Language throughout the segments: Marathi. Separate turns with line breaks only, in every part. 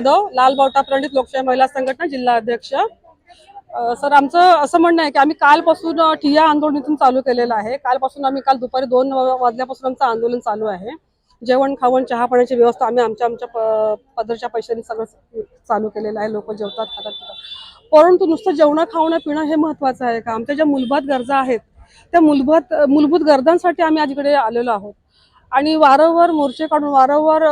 यादव लाल बावटा प्रणित लोकशाही महिला संघटना जिल्हा अध्यक्ष. सर आमचं असं म्हणणं आहे की आम्ही कालपासून ठिया ठिय्या आंदोलन इथून चालू केलेलं आहे. कालपासून आम्ही काल दुपारी दोन वाजल्यापासून आमचं आंदोलन चालू आहे. जेवण खावण चहा पाण्याची व्यवस्था आम्ही आमच्या आमच्या पदरच्या पैशांनी सगळं चालू केलेलं आहे. लोक जेवतात खातात पितात. परंतु नुसतं जेवणं खावणं पिणं हे महत्वाचं आहे का? आमच्या ज्या मूलभूत गरजा आहेत त्या मूलभूत मूलभूत गरजांसाठी आम्ही आज इकडे आलेलो आहोत. आणि वारंवार मोर्चे काढून वारंवार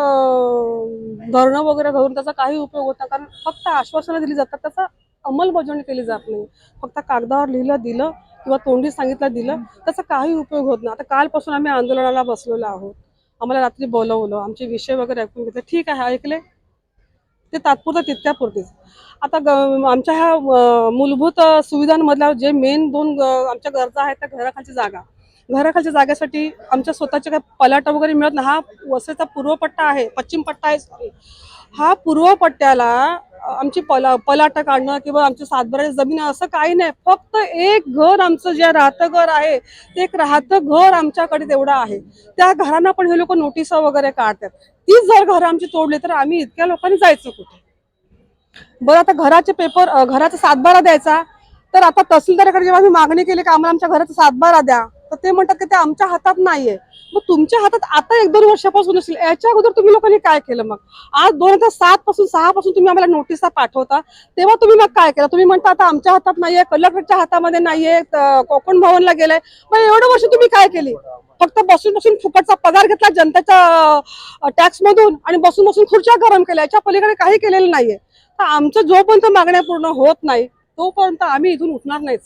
धरणं वगैरे धरून त्याचा काही उपयोग होत नाही. कारण फक्त आश्वासनं दिली जातात त्याचा अंमलबजावणी केली जात नाही. फक्त कागदावर लिहिलं दिलं किंवा तोंडी सांगितलं दिलं त्याचा काही उपयोग होत नाही. आता कालपासून आम्ही आंदोलनाला बसलेलो आहोत. आम्हाला रात्री बोलवलं आमचे विषय वगैरे ऐकून घेतले. ठीक आहे ऐकले. ते तात्पुरतं तितक्यापुरतीच. आता ग- आमच्या ह्या मूलभूत सुविधांमधल्या जे मेन दोन आमच्या गरजा आहेत त्या घराखालची जागा. घराखालच्या जागेसाठी आमच्या स्वतःच्या काही पलाटा वगैरे मिळत नाही. हा वसईचा पूर्व पट्टा आहे पश्चिम पट्टा आहे सॉरी हा पूर्व पट्ट्याला आमची पला पलाटा काढणं किंवा आमच्या सातबाराची जमीन असं काही नाही. फक्त एक घर आमचं जे राहतं घर आहे ते एक राहतं घर आमच्याकडे तेवढं आहे. त्या घरांना पण हे लोक नोटीस वगैरे काढतात. तीच जर घरं आमची तोडली तर आम्ही इतक्या लोकांनी जायचं कुठे? बरं आता घराचे पेपर घराचा सातबारा द्यायचा. तर आता तहसीलदाराकडे जेव्हा आम्ही मागणी केली की आम्हाला आमच्या घराचा सातबारा द्या? तर ते म्हणतात की ते आमच्या हातात नाहीये. मग तुमच्या हातात आता एक दोन वर्षापासून असेल याच्या अगोदर तुम्ही लोकांनी काय केलं मग? आज दोन हजार सात पासून सहा पासून तुम्ही आम्हाला नोटिसा पाठवता तेव्हा तुम्ही मग काय केलं? तुम्ही म्हणता आता आमच्या हातात नाहीये कलेक्टरच्या हातामध्ये नाहीये कोकण भवनला गेलंय. मग एवढं वर्ष तुम्ही काय केली? फक्त बसून बसून फुकटचा पगार घेतला जनतेच्या टॅक्स मधून आणि बसून बसून खुर्च्या गरम केल्या. याच्या पलीकडे काही केलेलं नाहीये. तर आमचं जोपर्यंत मागण्या पूर्ण होत नाही तोपर्यंत आम्ही इथून उठणार नाहीच.